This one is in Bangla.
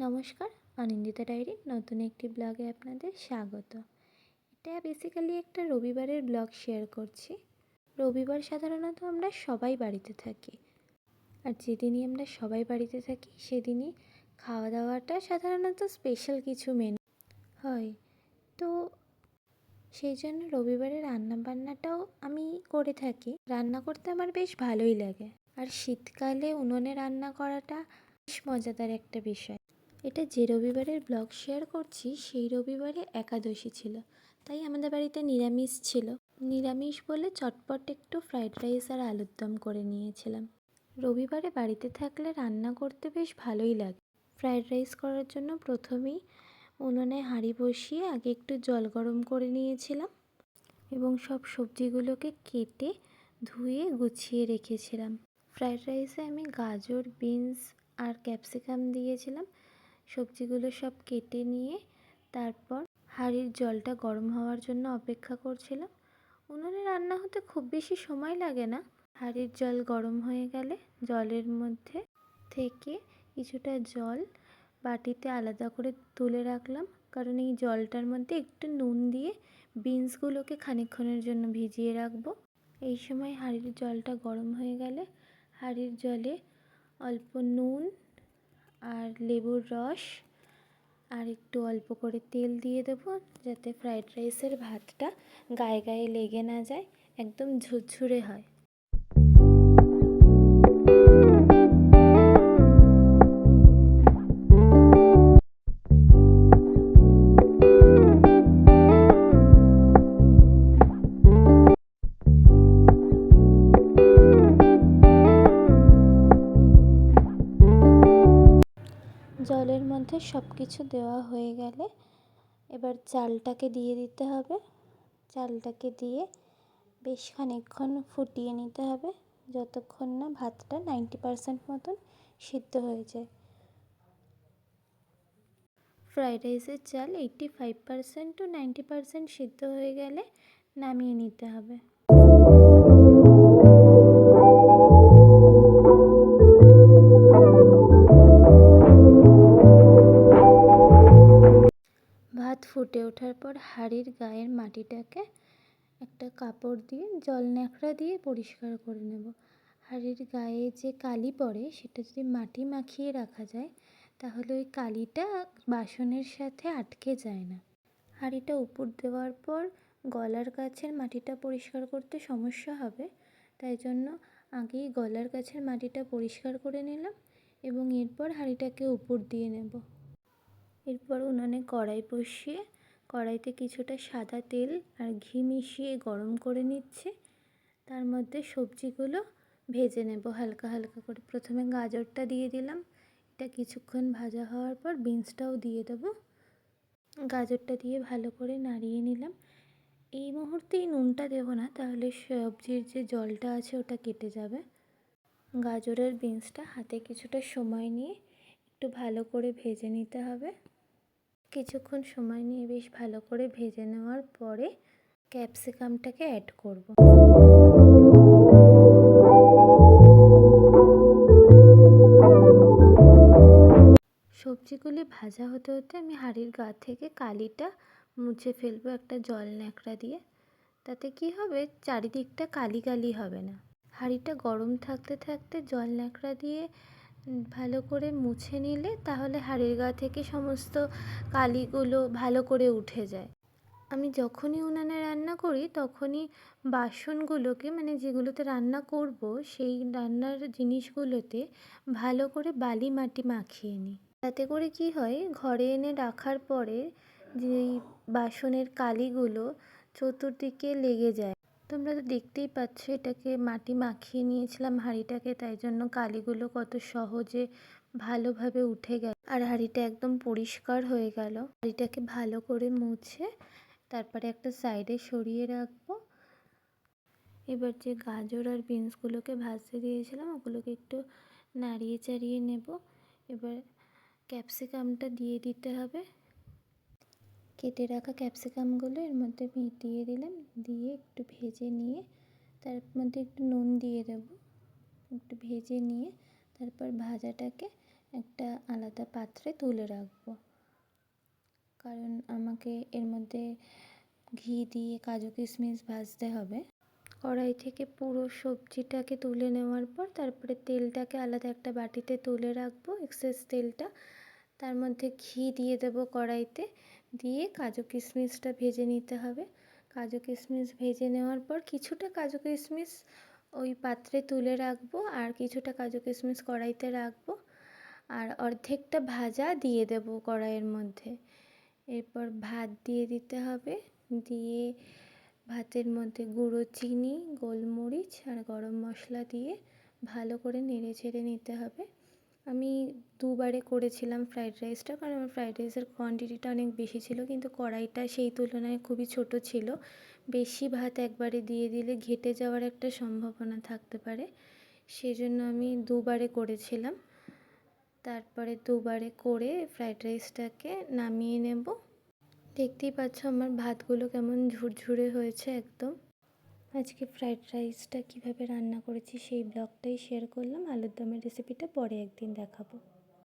নমস্কার, অনিন্দিতা ডায়েরির নতুন একটি ব্লগে আপনাদের স্বাগত। এটা বেসিক্যালি একটা রবিবারের ব্লগ শেয়ার করছি। রবিবার সাধারণত আমরা সবাই বাড়িতে থাকি। আর যেদিনই আমরা সবাই বাড়িতে থাকি, সেদিনই খাওয়া দাওয়াটা সাধারণত স্পেশাল কিছু মেনু হয়। তো সেই জন্য রবিবারে রান্না বান্নাটাও আমি করে থাকি। রান্না করতে আমার বেশ ভালোই লাগে। আর শীতকালে উনুনে রান্না করাটা বেশ মজাদার একটা বিষয়। এটা যে রবিবারের ব্লগ শেয়ার করছি, সেই রবিবারে একাদশী ছিল। তাই আমাদের বাড়িতে নিরামিষ ছিল। নিরামিষ বলে চটপট একটু ফ্রাইড রাইস আর আলুর দম করে নিয়েছিলাম। রবিবারে বাড়িতে থাকলে রান্না করতে বেশ ভালোই লাগে। ফ্রাইড রাইস করার জন্য প্রথমেই উনুনে হাঁড়ি বসিয়ে আগে একটু জল গরম করে নিয়েছিলাম এবং সব সবজিগুলোকে কেটে ধুয়ে গুছিয়ে রেখেছিলাম। ফ্রাইড রাইসে আমি গাজর, বিনস আর ক্যাপসিকাম দিয়েছিলাম। সবজিগুলো সব কেটে নিয়ে তারপর হাঁড়ির জলটা গরম হওয়ার জন্য অপেক্ষা করছিলাম। উনুনে রান্না হতে খুব বেশি সময় লাগে না। হাঁড়ির জল গরম হয়ে গেলে জলের মধ্যে থেকে কিছুটা জল বাটিতে আলাদা করে তুলে রাখলাম। কারণ এই জলটার মধ্যে একটু নুন দিয়ে বিনসগুলোকে খানিকক্ষণের জন্য ভিজিয়ে রাখব। এই সময় হাঁড়ির জলটা গরম হয়ে গেলে হাঁড়ির জলে অল্প নুন আর লেবুর রস, আর একটু অল্প করে তেল দিয়ে দেবো যাতে ফ্রাইড রাইসের ভাতটা গায়ে গায়ে লেগে না যায়, একদম ঝুরঝুরে হয়। জলের মধ্যে সব কিছু দেওয়া হয়ে গেলে এবার চালটাকে দিয়ে দিতে হবে। চালটাকে দিয়ে বেশ খানিকক্ষণ ফুটিয়ে নিতে হবে যতক্ষণ না ভাতটা নাইনটি পারসেন্ট মতন সিদ্ধ হয়ে যায়। ফ্রাইড রাইসের চাল eighty five percent to ninety percent সিদ্ধ হয়ে গেলে নামিয়ে নিতে হবে। ফুটে ওঠার পর হাঁড়ির গায়ের মাটিটাকে একটা কাপড় দিয়ে, জল ন্যাকড়া দিয়ে পরিষ্কার করে নেব। হাঁড়ির গায়ে যে কালি পড়ে, সেটা যদি মাটি মাখিয়ে রাখা যায়, তাহলে ওই কালিটা বাসনের সাথে আটকে যায় না। হাঁড়িটা উপর দেওয়ার পর গলার কাছের মাটিটা পরিষ্কার করতে সমস্যা হবে, তাই জন্য আগেই গলার কাছের মাটিটা পরিষ্কার করে নিলাম এবং এরপর হাঁড়িটাকে উপর দিয়ে নেব। এরপর উনুনে কড়াই বসিয়ে কড়াইতে কিছুটা সাদা তেল আর ঘি মিশিয়ে গরম করে নিচ্ছে। তার মধ্যে সবজিগুলো ভেজে নেব, হালকা হালকা করে। প্রথমে গাজরটা দিয়ে দিলাম। এটা কিছুক্ষণ ভাজা হওয়ার পর বিনসটাও দিয়ে দেবো। গাজরটা দিয়ে ভালো করে নাড়িয়ে নিলাম। এই মুহূর্তেই নুনটা দেবো না, তাহলে সবজির যে জলটা আছে ওটা কেটে যাবে। গাজরের বিনসটা হাতে কিছুটা সময় নিয়ে একটু ভালো করে ভেজে নিতে হবে। কিছুক্ষণ সময় নিয়ে বেশ ভালো করে ভেজে নেওয়ার পরে ক্যাপসিকামটাকে অ্যাড করব। সবজিগুলি ভাজা হতে হতে আমি হাঁড়ির গা থেকে কালিটা মুছে ফেলব একটা জল ন্যাকড়া দিয়ে। তাতে কি হবে? চারিদিকটা কালি কালি হবে না। হাঁড়িটা গরম থাকতে থাকতে জল ন্যাকড়া দিয়ে ভালো করে মুছে নিলে তাহলে হাঁড়ির গা থেকে সমস্ত কালিগুলো ভালো করে উঠে যায়। আমি যখনই উনানে রান্না করি, তখনই বাসনগুলোকে মানে যেগুলোতে রান্না করব, সেই রান্নার জিনিসগুলোতে ভালো করে বালি মাটি মাখিয়ে নিই। তাতে করে কি হয়, ঘরে এনে রাখার পরে যেই বাসনের কালিগুলো চতুর্দিকে লেগে যায়। তোমরা তো দেখতেই পাচ্ছ, এটাকে মাটি মাখিয়ে নিয়েছিলাম হাঁড়িটাকে, তাই জন্য কালিগুলো কত সহজে ভালোভাবে উঠে গেল। আর হাঁড়িটা একদম পরিষ্কার হয়ে গেল। হাঁড়িটাকে ভালো করে মুছে তারপরে একটা সাইডে সরিয়ে রাখব। এবার যে গাজর আর বিনসগুলোকে ভাজতে দিয়েছিলাম, ওগুলোকে একটু নাড়িয়ে চাড়িয়ে নেব। এবার ক্যাপসিকামটা দিয়ে দিতে হবে। কেটে রাখা ক্যাপসিকামগুলো এর মধ্যে দিয়ে দিলাম। দিয়ে একটু ভেজে নিয়ে তার মধ্যে একটু নুন দিয়ে দেব। একটু ভেজে নিয়ে তারপর ভাজাটাকে একটা আলাদা পাত্রে তুলে রাখব। কারণ আমাকে এর মধ্যে ঘি দিয়ে কাজু কিশমিশ ভাজতে হবে। কড়াই থেকে পুরো সবজিটাকে তুলে নেওয়ার পর তারপরে তেলটাকে আলাদা একটা বাটিতে তুলে রাখব। এক্সেস তেলটা। তার মধ্যে ঘি দিয়ে দেবো কড়াইতে। দিয়ে কাজু কিশমিশটা ভেজে নিতে হবে। কাজু কিশমিশ ভেজে নেওয়ার পর কিছুটা কাজু কিশমিশ ওই পাত্রে তুলে রাখব আর কিছুটা কাজু কিশমিশ কড়াইতে রাখব। আর অর্ধেকটা ভাজা দিয়ে দেবো কড়াইয়ের মধ্যে। এরপর ভাত দিয়ে দিতে হবে। দিয়ে ভাতের মধ্যে গুঁড়ো চিনি, গোলমরিচ আর গরম মশলা দিয়ে ভালো করে নেড়ে ছেড়ে নিতে হবে। আমি দুবারে করেছিলাম ফ্রাইড রাইসটা কারণ আমার ফ্রাইড রাইসের কোয়ান্টিটিটা অনেক বেশি ছিল, কিন্তু কড়াইটা সেই তুলনায় খুবই ছোট ছিল। বেশি ভাত একবারে দিয়ে দিলে ঘেটে যাওয়ার একটা সম্ভাবনা থাকতে পারে। সেজন্য আমি দুবারে করেছিলাম। তারপরে দুবারে করে ফ্রাইড রাইসটাকে নামিয়ে নেব। দেখতেই পাচ্ছ আমার ভাতগুলো কেমন ঝুরঝুরে হয়েছে একদম। আজকে ফ্রাইড রাইসটা কীভাবে রান্না করেছি সেই ব্লগটাই শেয়ার করলাম। আলুর দমের রেসিপিটা পরে একদিন দেখাবো।